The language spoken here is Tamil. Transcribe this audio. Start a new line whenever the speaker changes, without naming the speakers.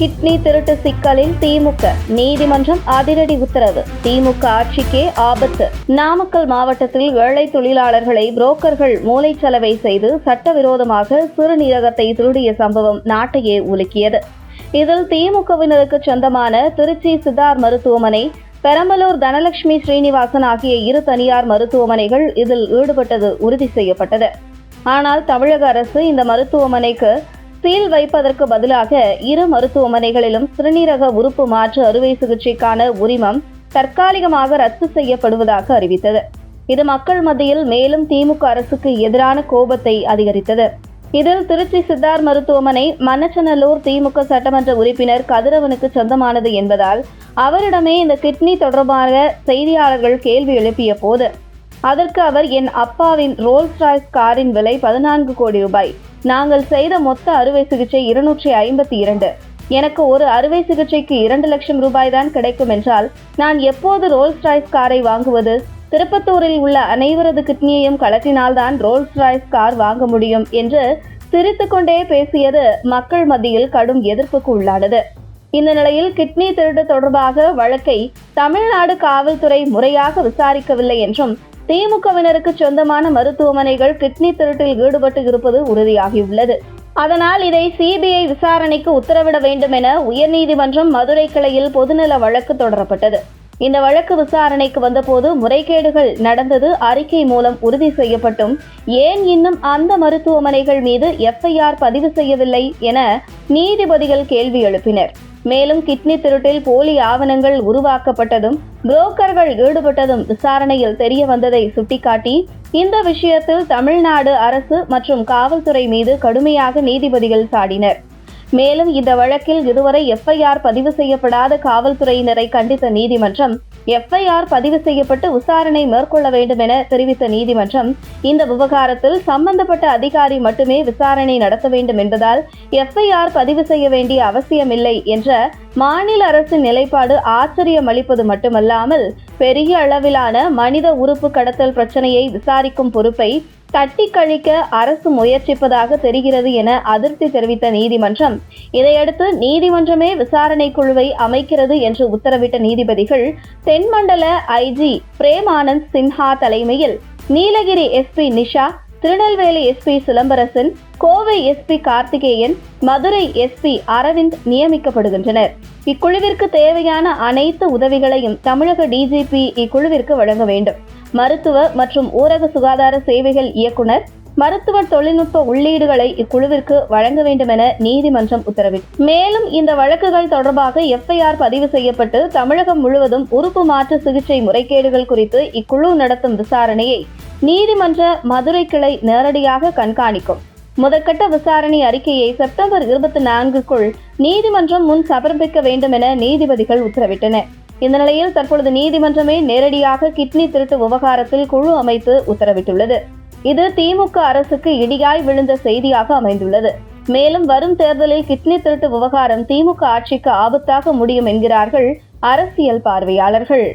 கிட்னி திருட்டு சிக்கலில் திமுக நீதிமன்றம் அதிரடி உத்தரவு. திமுக ஆட்சிக்கே ஆபத்து. நாமக்கல் மாவட்டத்தில் ஏழை தொழிலாளர்களை புரோக்கர்கள் மூளைச்சலவை செய்து சட்டவிரோதமாக சிறுநீரகத்தை திருடிய சம்பவம் நாட்டையே உலுக்கியது. இதில் திமுகவினருக்கு சொந்தமான திருச்சி சித்தார் மருத்துவமனை பெரம்பலூர் தனலட்சுமி ஸ்ரீனிவாசன் ஆகிய இரு தனியார் மருத்துவமனைகள் இதில் ஈடுபட்டது உறுதி செய்யப்பட்டது. ஆனால் தமிழக அரசு இந்த மருத்துவமனைக்கு சீல் வைப்பதற்கு பதிலாக இரு மருத்துவமனைகளிலும் சிறுநீரக உறுப்பு மாற்று அறுவை சிகிச்சைக்கான உரிமம் தற்காலிகமாக ரத்து செய்யப்படுவதாக அறிவித்தது. இது மக்கள் மத்தியில் மேலும் திமுக அரசுக்கு எதிரான கோபத்தை அதிகரித்தது. இதில் திருச்சி சித்தார் மருத்துவமனை மன்னச்சநல்லூர் திமுக சட்டமன்ற உறுப்பினர் கதிரவனுக்கு சொந்தமானது என்பதால் அவரிடமே இந்த கிட்னி தொடர்பாக செய்தியாளர்கள் கேள்வி எழுப்பிய போது அதற்கு அவர் என் அப்பாவின் ரோல்ஸ் ராய்ஸ் காரின் விலை பதினான்கு கோடி ரூபாய் நாங்கள் செய்த மொத்த அறுவை சிகிச்சை இருநூற்றி ஐம்பத்தி இரண்டு. எனக்கு ஒரு அறுவை சிகிச்சைக்கு இரண்டு லட்சம் ரூபாய் தான் கிடைக்கும் என்றால் நான் எப்போது ரோல்ஸ் ராய்ஸ் காரை வாங்குவது? திருப்பத்தூரில் உள்ள அனைவரது கிட்னியையும் கலட்டினால்தான் ரோல்ஸ் ராய்ஸ் கார் வாங்க முடியும் என்று சிரித்துக்கொண்டே பேசியது மக்கள் மத்தியில் கடும் எதிர்ப்புக்கு உள்ளானது. இந்த நிலையில் கிட்னி திருடு தொடர்பாக வழக்கை தமிழ்நாடு காவல்துறை முறையாக விசாரிக்கவில்லை என்றும் திமுகவினருக்கு சொந்தமான மருத்துவமனைகள் கிட்னி திருட்டில் ஈடுபட்டு இருப்பது உறுதியாகியுள்ளது. அதனால் இதை சிபிஐ விசாரணைக்கு உத்தரவிட வேண்டும் என உயர்நீதிமன்றம் மதுரை கிளையில் பொதுநல வழக்கு தொடரப்பட்டது. இந்த வழக்கு விசாரணைக்கு வந்தபோது முறைகேடுகள் நடந்தது அறிக்கை மூலம் உறுதி செய்யப்பட்டும். ஏன் இன்னும் அந்த மருத்துவமனைகள் மீது எஃப்ஐஆர் பதிவு செய்யவில்லை என நீதிபதிகள் கேள்வி எழுப்பினர். மேலும் கிட்னி திருட்டில் போலி ஆவணங்கள் உருவாக்கப்பட்டதும் புரோக்கர்கள் ஈடுபட்டதும் விசாரணையில் தெரிய வந்ததை சுட்டிக்காட்டி இந்த விஷயத்தில் தமிழ்நாடு அரசு மற்றும் காவல்துறை மீது கடுமையாக நீதிபதிகள் சாடினர். மேலும் இந்த வழக்கில் இதுவரை எஃப்ஐஆர் பதிவு செய்யப்படாத காவல்துறையினரை கண்டித்த நீதிமன்றம் எஃப்ஐஆர் பதிவு செய்யப்பட்டு விசாரணை மேற்கொள்ள வேண்டும் என தெரிவித்த நீதிமன்றம் இந்த விவகாரத்தில் சம்பந்தப்பட்ட அதிகாரி மட்டுமே விசாரணை நடத்த வேண்டும் என்பதால் எஃப்ஐஆர் பதிவு செய்ய வேண்டிய அவசியமில்லை என்ற மாநில அரசின் நிலைப்பாடு ஆச்சரியம் அளிப்பது மட்டுமல்லாமல் பெரிய அளவிலான மனித உறுப்பு கடத்தல் பிரச்சனையை விசாரிக்கும் பொறுப்பை தட்டி கழிக்க அரசு முயற்சிப்பதாக தெரிகிறது என அதிருப்தி தெரிவித்த நீதிமன்றம். இதையடுத்து நீதிமன்றமே விசாரணை குழுவை அமைக்கிறது என்று உத்தரவிட்ட நீதிபதிகள் தென்மண்டல ஐஜி பிரேம் ஆனந்த் சின்ஹா தலைமையில் Nilgiri SP Nisha Tirunelveli SP Silambarasan Kovai SP Karthikeyan Madurai SP Aravind நியமிக்கப்படுகின்றனர். இக்குழுவிற்கு தேவையான அனைத்து உதவிகளையும் தமிழக டிஜிபி இக்குழுவிற்கு வழங்க வேண்டும். மருத்துவ மற்றும் ஊரக சுகாதார சேவைகள் இயக்குனர் மருத்துவ தொழில்நுட்ப உள்ளீடுகளை இக்குழுவிற்கு வழங்க வேண்டும் என நீதிமன்றம் உத்தரவிட்டது மேலும் இந்த வழக்குகள் தொடர்பாக எஃப்ஐஆர் பதிவு செய்யப்பட்டு தமிழகம் முழுவதும் உறுப்பு மாற்று சிகிச்சை முறைகேடுகள் குறித்து இக்குழு நடத்தும் விசாரணையை நீதிமன்ற மதுரை கிளை நேரடியாக கண்காணிக்கும். முதற்கட்ட விசாரணை அறிக்கையை செப்டம்பர் இருபத்தி நான்குக்குள் நீதிமன்றம் முன் சமர்ப்பிக்க வேண்டும் என நீதிபதிகள் உத்தரவிட்டனர். இந்த நிலையில் தற்பொழுது நீதிமன்றமே நேரடியாக கிட்னி திருட்டு விவகாரத்தில் குழு அமைத்து உத்தரவிட்டுள்ளது. இது திமுக அரசுக்கு இடியாய் விழுந்த செய்தியாக அமைந்துள்ளது. மேலும் வரும் தேர்தலில் கிட்னி திருட்டு விவகாரம் திமுக ஆட்சிக்கு ஆபத்தாக முடியும் என்கிறார்கள் அரசியல் பார்வையாளர்கள்.